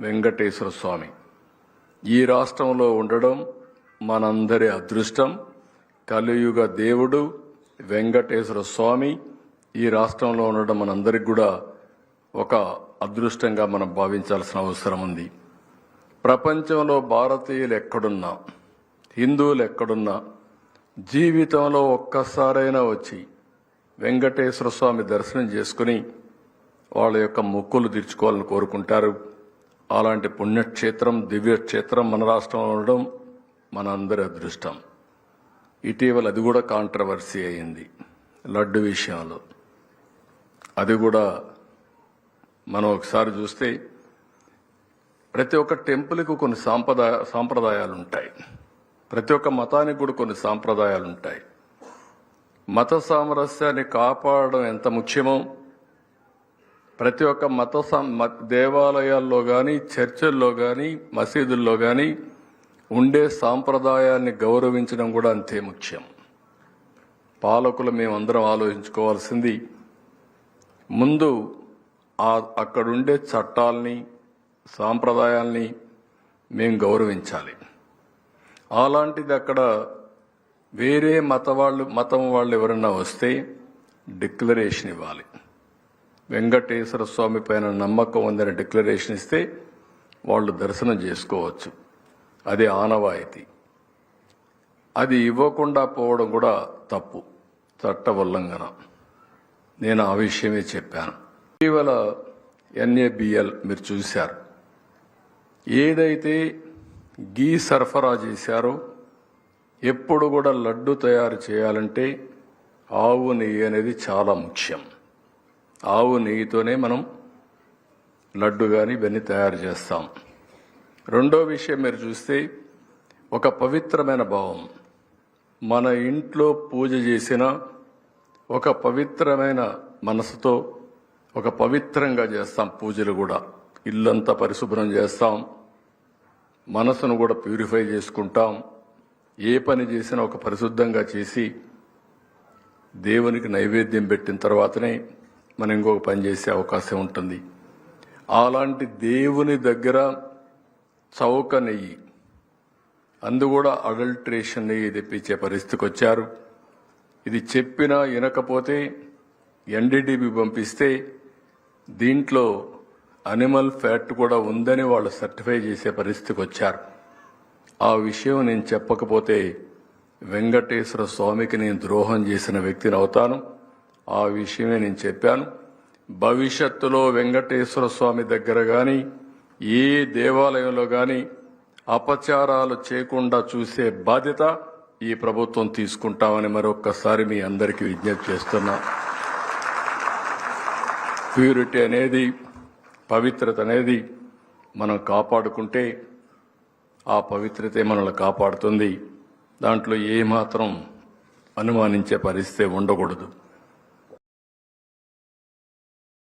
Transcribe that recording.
వెంకటేశ్వర స్వామి. ఈ రాష్ట్రంలో ఉండడం మనందరి అదృష్టం. కలియుగ దేవుడు వెంకటేశ్వర స్వామి. ఈ రాష్ట్రంలో ఉండడం మనందరికి కూడా ఒక అదృష్టంగా మనం భావించాల్సిన అవసరం ఉంది. ప్రపంచంలో భారతీయులు ఎక్కడున్నా హిందువులు ఎక్కడున్నా జీవితంలో ఒక్కసారైనా వచ్చి వెంకటేశ్వర స్వామి దర్శనం చేసుకుని వాళ్ళ యొక్క మొక్కులు తీర్చుకోవాలని కోరుకుంటారు. అలాంటి పుణ్యక్షేత్రం దివ్యక్షేత్రం మన రాష్ట్రంలో ఉండడం మన అందరి అదృష్టం. ఇటీవల అది కూడా కాంట్రవర్సీ అయింది లడ్డు విషయంలో. అది కూడా మనం ఒకసారి చూస్తే ప్రతి ఒక్క టెంపుల్కి కొన్ని సాంప్రదాయ సాంప్రదాయాలు ఉంటాయి ప్రతి ఒక్క మతానికి కూడా కొన్ని సాంప్రదాయాలు ఉంటాయి మత సామరస్యాన్ని కాపాడడం ఎంత ముఖ్యమో ప్రతి ఒక్క మత మ- దేవాలయాల్లో కానీ చర్చల్లో కానీ మసీదుల్లో కానీ ఉండే సాంప్రదాయాన్ని గౌరవించడం కూడా అంతే ముఖ్యం. పాలకులు మేమందరం ఆలోచించుకోవాల్సింది ముందు ఆ అక్కడుండే చట్టాల్ని సాంప్రదాయాల్ని మేము గౌరవించాలి. అలాంటిది అక్కడ వేరే మత వాళ్ళు మతం వాళ్ళు ఎవరన్నా వస్తే డిక్లరేషన్ ఇవ్వాలి. వెంకటేశ్వర స్వామి పైన నమ్మకం ఉందని డిక్లరేషన్ ఇస్తే వాళ్ళు దర్శనం చేసుకోవచ్చు. అది ఆనవాయితీ. అది ఇవ్వకుండా పోవడం కూడా తప్పు. చట్ట ఉల్లంఘన నేను ఆ విషయమే చెప్పాను. ఇటీవల ఎన్ఏబిఎల్ మీరు చూశారు. ఏదైతే గీ సరఫరా చేశారో ఎప్పుడు కూడా లడ్డు తయారు చేయాలంటే ఆవు నెయ్యి అనేది చాలా ముఖ్యం. ఆవు నెయ్యితోనే మనం లడ్డు కానీ ఇవన్నీ తయారు చేస్తాం. రెండో విషయం మీరు చూస్తే ఒక పవిత్రమైన భావం. మన ఇంట్లో పూజ చేసిన ఒక పవిత్రమైన మనసుతో ఒక పవిత్రంగా చేస్తాం పూజలు కూడా. ఇల్లంతా పరిశుభ్రం చేస్తాం. మనసును కూడా ప్యూరిఫై చేసుకుంటాం. ఏ పని చేసినా ఒక పరిశుద్ధంగా చేసి దేవునికి నైవేద్యం పెట్టిన తర్వాతనే మనం ఇంకొక పని చేసే అవకాశం ఉంటుంది. అలాంటి దేవుని దగ్గర చౌక నెయ్యి అందు కూడా అడల్ట్రేషన్ నెయ్యి తెప్పించే పరిస్థితికి వచ్చారు. ఇది చెప్పినా వినకపోతే ఎన్డీడీబీ పంపిస్తే దీంట్లో అనిమల్ ఫ్యాట్ కూడా ఉందని వాళ్ళు సర్టిఫై చేసే పరిస్థితికి వచ్చారు. ఆ విషయం నేను చెప్పకపోతే వెంకటేశ్వర స్వామికి నేను ద్రోహం చేసిన వ్యక్తిని అవుతాను. ఆ విషయమే నేను చెప్పాను. భవిష్యత్తులో వెంకటేశ్వర స్వామి దగ్గర కానీ ఏ దేవాలయంలో కానీ అపచారాలు చేయకుండా చూసే బాధ్యత ఈ ప్రభుత్వం తీసుకుంటామని మరొక్కసారి మీ అందరికీ విజ్ఞప్తి చేస్తున్నా. ప్యూరిటీ అనేది పవిత్రత అనేది మనం కాపాడుకుంటే ఆ పవిత్రతే మనల్ని కాపాడుతుంది. దాంట్లో ఏమాత్రం అనుమానించే పరిస్థితి ఉండకూడదు.